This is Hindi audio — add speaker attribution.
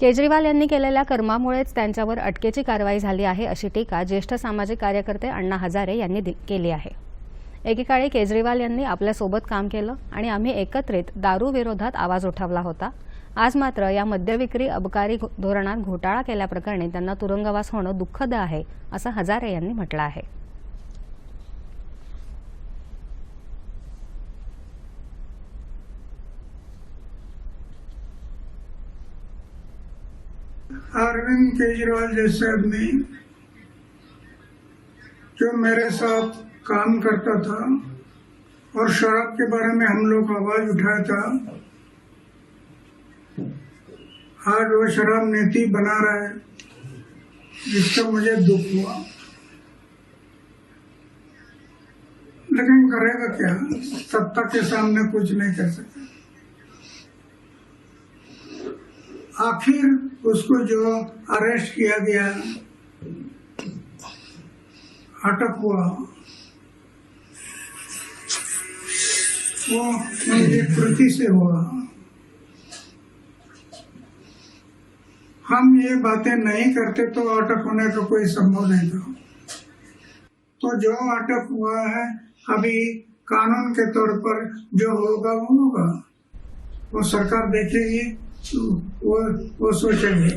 Speaker 1: केजरीवाल यांनी केलेल्या कर्मामुळेच त्यांच्यावर अटकेची कारवाई झाली आहे अशी टीका ज्येष्ठ सामाजिक कार्यकर्ते अण्णा हजारे यांनी दि- केली आहे. एकेकाळी केजरीवाल यांनी आपल्यासोबत काम केलं आणि आम्ही एकत्रित दारू विरोधात आवाज उठवला होता. आज मात्र या मद्यविक्री अबकारी घो- धोरणात घोटाळा केल्याप्रकरणी त्यांना तुरुंगवास होणं दुःखद आहे असं हजारे यांनी म्हटलं आहे.
Speaker 2: अरविंद केजरीवाल जैसे आदमी जो मेरे साथ काम करता था और शराब के बारे में हम लोग आवाज़ उठाया था, आज वो शराब नीति बना रहा है जिसका मुझे दुख हुआ। लेकिन करेगा क्या? सत्ता के सामने कुछ नहीं कर सकता। आखिर उसको जो अरेस्ट किया गया, अटक हुआ। वो उनकी कृति से हुआ। हम ये बातें नहीं करते तो अटक होने का कोई संभव नहीं था। तो जो अटक हुआ है, अभी कानून के तौर पर जो होगा, वो होगा। वो सरकार देखेगी। वो वो सोचेंगे